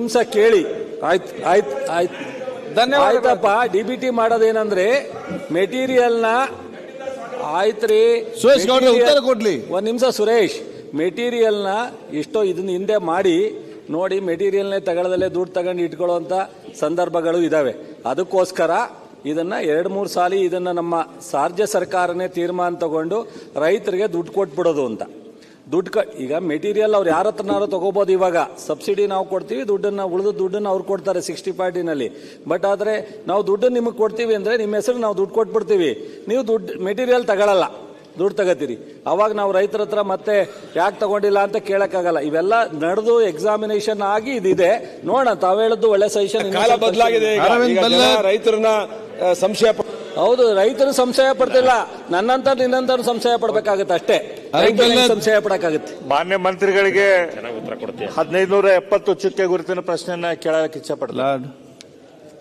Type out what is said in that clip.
ನಿಮಿಷ ಕೇಳಿ. ಆಯ್ತು ಆಯ್ತು ಆಯ್ತು. ಧನ್ಯವಾದಪ್ಪ ಆಯ್ತಪ್ಪ ಡಿ ಬಿ ಟಿ ಮಾಡೋದೇನಂದ್ರೆ ಮೆಟೀರಿಯಲ್ನ ಆಯ್ತ್ರಿ. ಸುರೇಶ್ ಗೌಡ್ರೆ ಉತ್ತರ ಕೊಡ್ಲಿ. ಒಂದ್ ನಿಮಿಷ ಸುರೇಶ್ ಮೆಟೀರಿಯಲ್ನ ಎಷ್ಟೋ ಇದನ್ನ ಹಿಂದೆ ಮಾಡಿ ನೋಡಿ ಮೆಟೀರಿಯಲ್ನೇ ತಗೊಳ್ಳದಲ್ಲೇ ದುಡ್ಡು ತಗೊಂಡು ಇಟ್ಕೊಳ್ಳುವಂತ ಸಂದರ್ಭಗಳು ಇದಾವೆ. ಅದಕ್ಕೋಸ್ಕರ ಇದನ್ನ ಎರಡು ಮೂರು ಸಾಲಿ ಇದನ್ನ ನಮ್ಮ ಸಾರ್ಜ್ಯ ಸರ್ಕಾರನೇ ತೀರ್ಮಾನ ತಗೊಂಡು ರೈತರಿಗೆ ದುಡ್ಡು ಕೊಟ್ಬಿಡೋದು ಅಂತ. ದುಡ್ಡು ಕ ಈಗ ಮೆಟೀರಿಯಲ್ ಅವ್ರು ಯಾರ ಹತ್ರನಾರು ತಗೋಬೋದು ಇವಾಗ. ಸಬ್ಸಿಡಿ ನಾವು ಕೊಡ್ತೀವಿ ದುಡ್ಡನ್ನ ಉಳಿದ ದುಡ್ಡನ್ನ ಅವ್ರು ಕೊಡ್ತಾರೆ ಸಿಕ್ಸ್ಟಿ ಪಾರ್ಟಿನಲ್ಲಿ ಬಟ್ ಆದ್ರೆ ನಾವು ದುಡ್ಡು ನಿಮಗೆ ಕೊಡ್ತೀವಿ ಅಂದ್ರೆ ನಿಮ್ಮ ಹೆಸರು ನಾವು ದುಡ್ಡು ಕೊಟ್ಬಿಡ್ತೀವಿ. ನೀವು ದುಡ್ಡು ಮೆಟೀರಿಯಲ್ ತಗೊಳ್ಳಲ್ಲ ದುಡ್ಡು ತಗೋತೀರಿ. ಅವಾಗ ನಾವು ರೈತರ ಹತ್ರ ಮತ್ತೆ ಯಾಕೆ ತಗೊಂಡಿಲ್ಲ ಅಂತ ಕೇಳೋಕ್ಕಾಗಲ್ಲ. ಇವೆಲ್ಲ ನಡೆದು ಎಕ್ಸಾಮಿನೇಷನ್ ಆಗಿ ಇದಿದೆ. ನೋಡೋಣ ತಾವು ಹೇಳಿದ್ದು ಒಳ್ಳೆ ಸಜೆಷನ್ ಕಾಲ ಬದಲಾಗಿದೆ. ರೈತರನ್ನ ಸಂಶಯ ಹೌದು ರೈತರು ಸಂಶಯ ಪಡ್ತಿಲ್ಲ. ನನ್ನಂತ ನಿನ್ನಂತ ಸಂಶಯ ಪಡ್ಬೇಕಾಗತ್ತೆ ಅಷ್ಟೇ. ಸಂಶಯ ಪಡಕ್ಕಾಗತ್ತೆ. ಮಾನ್ಯ ಮಂತ್ರಿಗಳಿಗೆ ಹದಿನೈದು ನೂರ ಎಪ್ಪತ್ತು ಚುಕ್ಕೆ ಗುರುತಿನ ಪ್ರಶ್ನೆಯನ್ನ ಕೇಳಕ್ಕೆ ಇಚ್ಛೆ ಲಾರ್ಡ್.